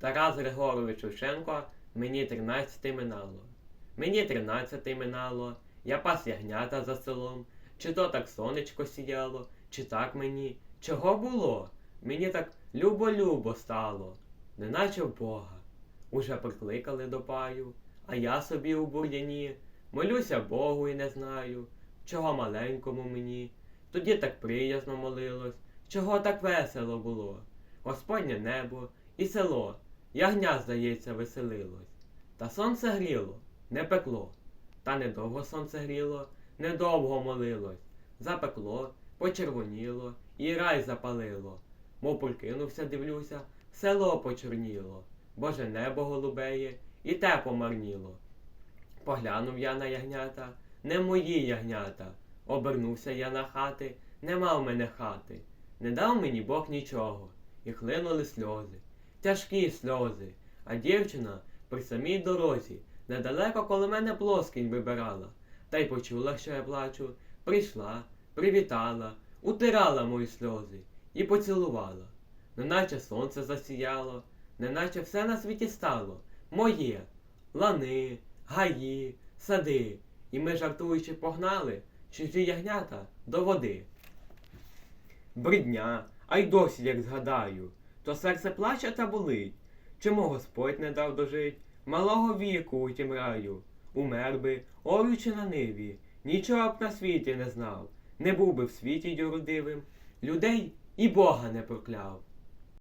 Тарас Григорович Шевченко, мені тринадцяти минало. Мені тринадцяти минало, я пас ягнята за селом. Чи то так сонечко сіяло, чи так мені, чого було? Мені так любо-любо стало, неначе в Бога. Уже прикликали до паю, а я собі у бур'яні, молюся Богу і не знаю, чого маленькому мені. Тоді так приязно молилось, чого так весело було. Господнє небо і село, ягня, здається, веселилось. Та сонце гріло, не пекло. Та недовго сонце гріло, недовго молилось. Запекло, почервоніло, і рай запалило. Мов прокинувся, дивлюся, село почорніло, Боже небо голубеє, і те помарніло. Поглянув я на ягнята, не мої ягнята. Обернувся я на хати, нема в мене хати. Не дав мені Бог нічого, і хлинули сльози, тяжкі сльози, а дівчина при самій дорозі недалеко коло мене плоскінь вибирала, та й почула, що я плачу, прийшла, привітала, утирала мої сльози і поцілувала. Неначе сонце засіяло, неначе все на світі стало моє, лани, гаї, сади, і ми, жартуючи, погнали чужі ягнята до води. Бридня, а й досі, як згадаю, то серце плаче та болить. Чому Господь не дав дожить малого віку у тім раю? Умер би, орючи на ниві, нічого б на світі не знав, не був би в світі юродивим, людей і Бога не прокляв.